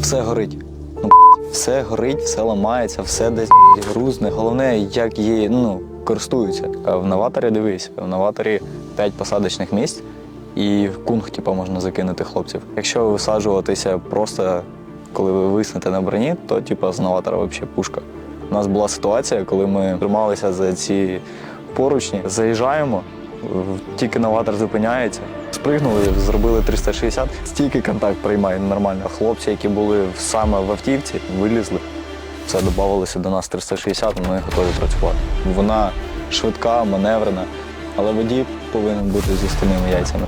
все горить. Ну, все горить, все ламається, все десь грузне. Головне, як її ну, користуються. А в новаторі дивись, в новаторі 5 посадочних місць і в кунг типу, можна закинути хлопців. Якщо висаджуватися просто коли ви виснете на броні, то типу, з новатора взагалі пушка. У нас була ситуація, коли ми трималися за ці поручні, заїжджаємо, тільки новатор зупиняється. Спригнули, зробили 360, стільки контакт приймає нормально. Хлопці, які були саме в автівці, вилізли. Це додавалося до нас 360, ми готові працювати. Вона швидка, маневрена, але водій повинен бути зі стальними яйцями.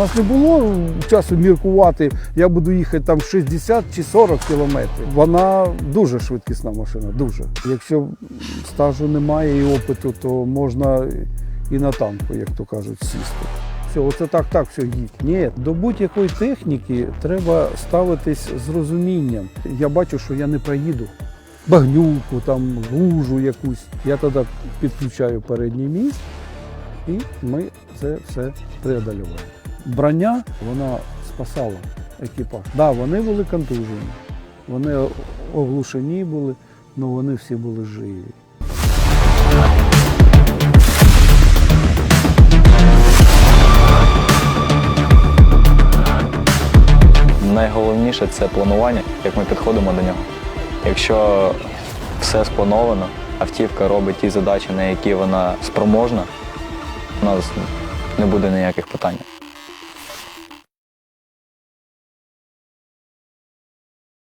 Нас не було часу міркувати, я буду їхати там 60 чи 40 кілометрів. Вона дуже швидкісна машина, дуже. Якщо стажу немає і опиту, то можна і на танку, як то кажуть, сісти. Все, оце так, так, все, їдь. Ні, до будь-якої техніки треба ставитись з розумінням. Я бачу, що я не проїду. Багнюку, там, лужу якусь. Я тоді підключаю передній міст і ми це все преодолювали. Броня вона спасала екіпаж. Так, да, вони були контужені, вони оглушені були, але вони всі були живі. Найголовніше це планування, як ми підходимо до нього. Якщо все сплановано, автівка робить ті задачі, на які вона спроможна, у нас не буде ніяких питань.